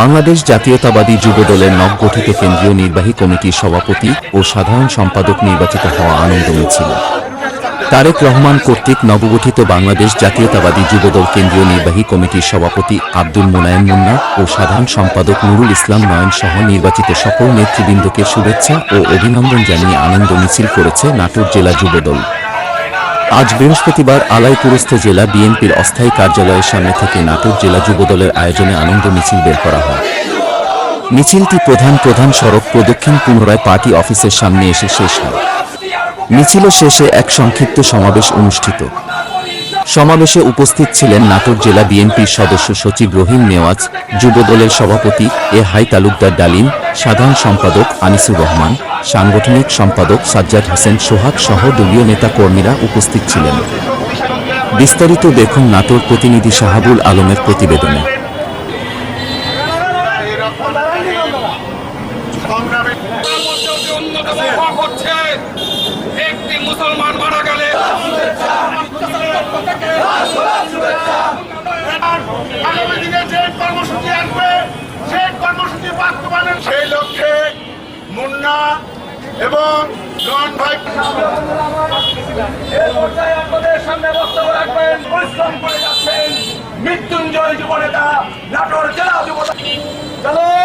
বাংলাদেশ জাতীয়তাবাদী যুবদলের নবগঠিত কেন্দ্রীয় নির্বাহী কমিটির সভাপতি ও সাধারণ সম্পাদক নির্বাচিত হওয়া আনন্দ মিছিল। তারেক রহমান কর্তৃক নবগঠিত বাংলাদেশ জাতীয়তাবাদী যুবদল কেন্দ্রীয় নির্বাহী কমিটির সভাপতি আব্দুল মোনায়েম মুন্না ও সাধারণ সম্পাদক নুরুল ইসলাম নয়ন সহ নির্বাচিত সকল নেতৃবৃন্দকে শুভেচ্ছা ও অভিনন্দন জানিয়ে আনন্দ মিছিল করেছে নাটোর জেলা যুবদল। আজ বৃহস্পতিবার আলাইপুরস্থ জেলা বিএনপির অস্থায়ী কার্যালয়ের সামনে থেকে নাটোর জেলা যুবদলের আয়োজনে আনন্দ মিছিল বের করা হয়। মিছিলটি প্রধান প্রধান সড়ক প্রদক্ষিণ পুনরায় পার্টি অফিসের সামনে এসে শেষ হয়। মিছিলও শেষে এক সংক্ষিপ্ত সমাবেশ অনুষ্ঠিত। সমাবেশে উপস্থিত ছিলেন নাটোর জেলা বিএনপির সদস্য সচিব রহিম নেওয়াজ, যুবদলের সভাপতি এ হাই তালুকদার ডালিম, সাধারণ সম্পাদক আনিসুর রহমান, সাংগঠনিক সম্পাদক সাজ্জাদ হোসেন সোহাগ সহ দলীয় নেতা কর্মীরা উপস্থিত ছিলেন। বিস্তারিত দেখুন নাটোর প্রতিনিধি শাহাবুল আলমের প্রতিবেদনে। মুসলমান মারা গেলে কর্মসূচি সেই কর্মসূচি সেই লক্ষ্যে মুন্না এবং জন ভাই সামনে পরিশ্রম করে যাচ্ছেন মৃত্যুঞ্জয় যুব নেতা নাটোর জেলা যুব চলো